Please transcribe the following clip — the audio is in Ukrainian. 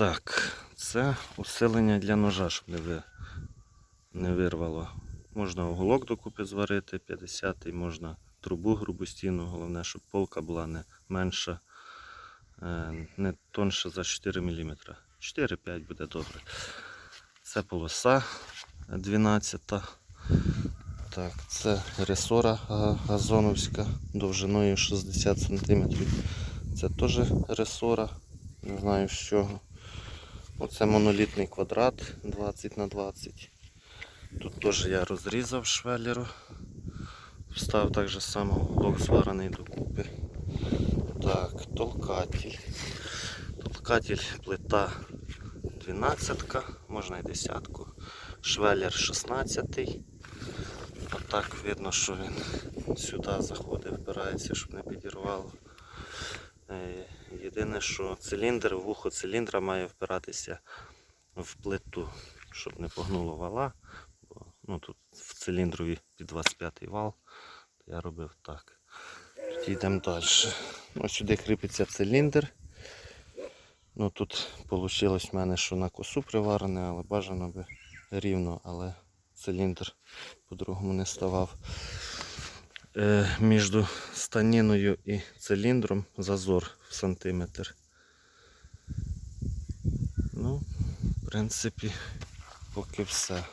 Так, це усилення для ножа, щоб не, ви... не вирвало. Можна уголок докупи зварити, 50-й, можна трубу грубу стіну, головне, щоб полка була не менша, е, не тонше за 4 мм. 4-5 буде добре. Це полоса 12. Так, це ресора газоновська довжиною 60 см. Це теж ресора, не знаю з чого. Оце монолітний квадрат 20 на 20. Тут теж я розрізав швелеру. Встав так же само блок зварений докупи. Так, толкатель. Толкатель плита 12, можна і десятку. Швелер 16. Отак видно, що він сюди заходить, впирається, щоб не підірвало. Єдине, що циліндр, вухо циліндра має впиратися в плиту, щоб не погнуло вала. Бо, ну, тут в циліндрові під 25 вал. Я робив так. Йдемо далі. Ось сюди кріпиться циліндр. Ну, тут вийшло в мене, що на косу приварене, але бажано би рівно, але циліндр по-другому не ставав. Е, між станіною і циліндром зазор в сантиметр. Ну, в принципі, поки все.